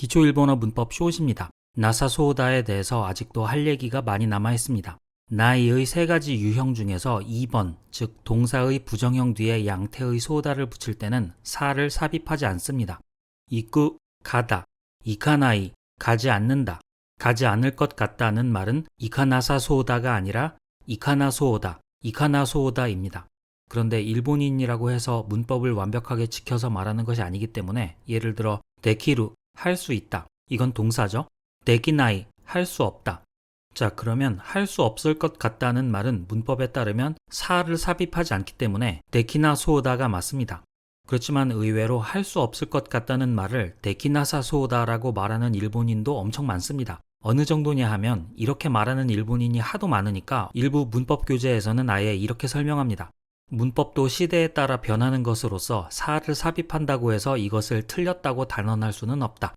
기초 일본어 문법 쇼입니다. 나사소다에 대해서 아직도 할 얘기가 많이 남아 있습니다. 나이의 세 가지 유형 중에서 2번, 즉 동사의 부정형 뒤에 양태의 소다를 붙일 때는 사를 삽입하지 않습니다. 이끄, 가다, 이카나이, 가지 않는다, 가지 않을 것 같다는 말은 이카나사소다가 아니라 이카나소오다, 이카나소오다입니다. 그런데 일본인이라고 해서 문법을 완벽하게 지켜서 말하는 것이 아니기 때문에 예를 들어 데키루, 할 수 있다. 이건 동사죠. 데키나이, 할 수 없다. 자, 그러면 할 수 없을 것 같다는 말은 문법에 따르면 사를 삽입하지 않기 때문에 데키나 소오다가 맞습니다. 그렇지만 의외로 할 수 없을 것 같다는 말을 데키나사 소오다라고 말하는 일본인도 엄청 많습니다. 어느 정도냐 하면 이렇게 말하는 일본인이 하도 많으니까 일부 문법 교재에서는 아예 이렇게 설명합니다. 문법도 시대에 따라 변하는 것으로서 사를 삽입한다고 해서 이것을 틀렸다고 단언할 수는 없다.